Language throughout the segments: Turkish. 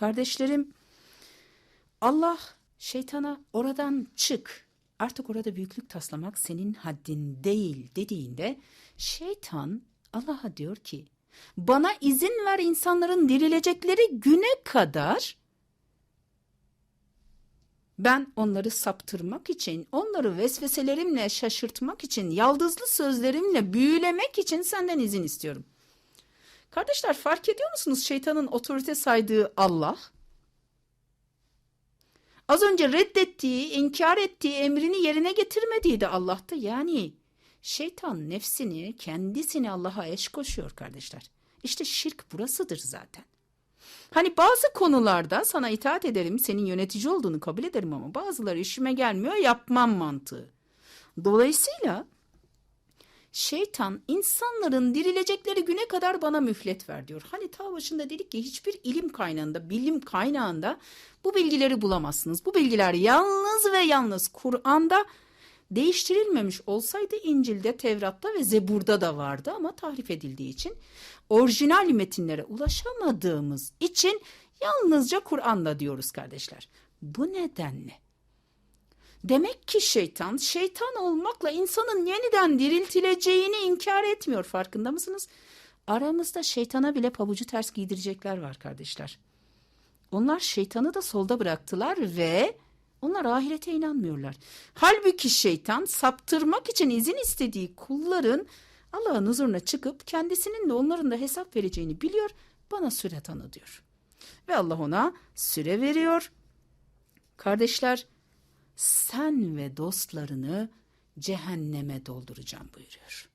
Kardeşlerim Allah şeytana oradan çık artık orada büyüklük taslamak senin haddin değil dediğinde şeytan Allah'a diyor ki bana izin ver insanların dirilecekleri güne kadar ben onları saptırmak için, onları vesveselerimle şaşırtmak için, yaldızlı sözlerimle büyülemek için senden izin istiyorum. Kardeşler fark ediyor musunuz şeytanın otorite saydığı Allah? Az önce reddettiği, inkar ettiği, emrini yerine getirmediği de Allah'tı. Yani şeytan nefsini, kendisini Allah'a eş koşuyor kardeşler. İşte şirk burasıdır zaten. Hani bazı konularda sana itaat ederim, senin yönetici olduğunu kabul ederim ama bazıları işime gelmiyor, yapmam mantığı. Dolayısıyla şeytan insanların dirilecekleri güne kadar bana mühlet ver diyor. Hani ta başında dedik ki hiçbir ilim kaynağında, bilim kaynağında bu bilgileri bulamazsınız. Bu bilgiler yalnız ve yalnız Kur'an'da değiştirilmemiş olsaydı İncil'de, Tevrat'ta ve Zebur'da da vardı ama tahrif edildiği için orijinal metinlere ulaşamadığımız için yalnızca Kur'an'da diyoruz kardeşler. Bu nedenle Demek ki şeytan, şeytan olmakla insanın yeniden diriltileceğini inkar etmiyor farkında mısınız? Aramızda şeytana bile pabucu ters giydirecekler var kardeşler. Onlar şeytanı da solda bıraktılar ve onlar ahirete inanmıyorlar. Halbuki şeytan saptırmak için izin istediği kulların Allah'ın huzuruna çıkıp kendisinin de onların da hesap vereceğini biliyor. Bana süre tanı diyor. Ve Allah ona süre veriyor. Kardeşler sen ve dostlarını cehenneme dolduracağım buyuruyor.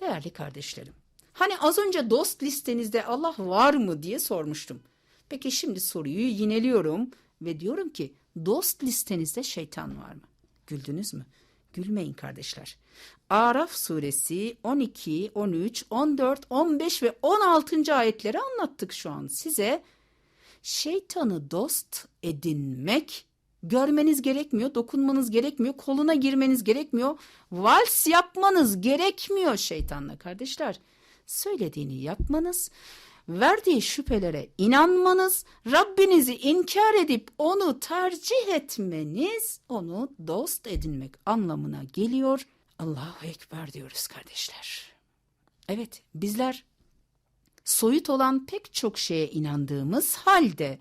Değerli kardeşlerim, hani az önce dost listenizde Allah var mı diye sormuştum. Peki şimdi soruyu yineliyorum ve diyorum ki dost listenizde şeytan var mı? Güldünüz mü? Gülmeyin kardeşler. Araf suresi 12, 13, 14, 15 ve 16. ayetleri anlattık şu an size. Şeytanı dost edinmek görmeniz gerekmiyor, dokunmanız gerekmiyor, koluna girmeniz gerekmiyor, vals yapmanız gerekmiyor şeytanla kardeşler. Söylediğini yapmanız, verdiği şüphelere inanmanız, Rabbinizi inkar edip onu tercih etmeniz, onu dost edinmek anlamına geliyor. Allahu Ekber diyoruz kardeşler. Evet bizler soyut olan pek çok şeye inandığımız halde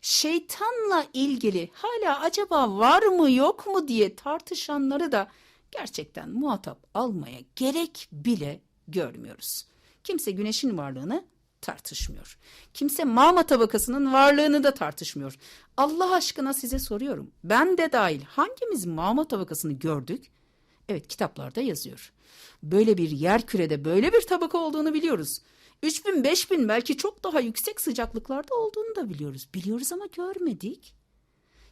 şeytanla ilgili hala acaba var mı yok mu diye tartışanları da gerçekten muhatap almaya gerek bile görmüyoruz. Kimse güneşin varlığını tartışmıyor. Kimse mama tabakasının varlığını da tartışmıyor. Allah aşkına size soruyorum. Ben de dahil hangimiz mama tabakasını gördük? Evet kitaplarda yazıyor. Böyle bir yer kürede böyle bir tabaka olduğunu biliyoruz. 3000, 5000 belki çok daha yüksek sıcaklıklarda olduğunu da biliyoruz. Biliyoruz ama görmedik.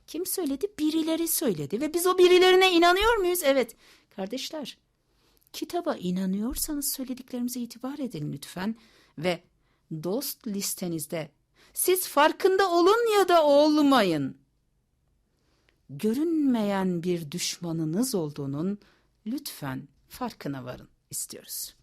Kim söyledi? Birileri söyledi ve biz o birilerine inanıyor muyuz? Evet. Kardeşler, kitaba inanıyorsanız söylediklerimize itibar edin lütfen ve dost listenizde siz farkında olun ya da olmayın. Görünmeyen bir düşmanınız olduğunun lütfen farkına varın istiyoruz.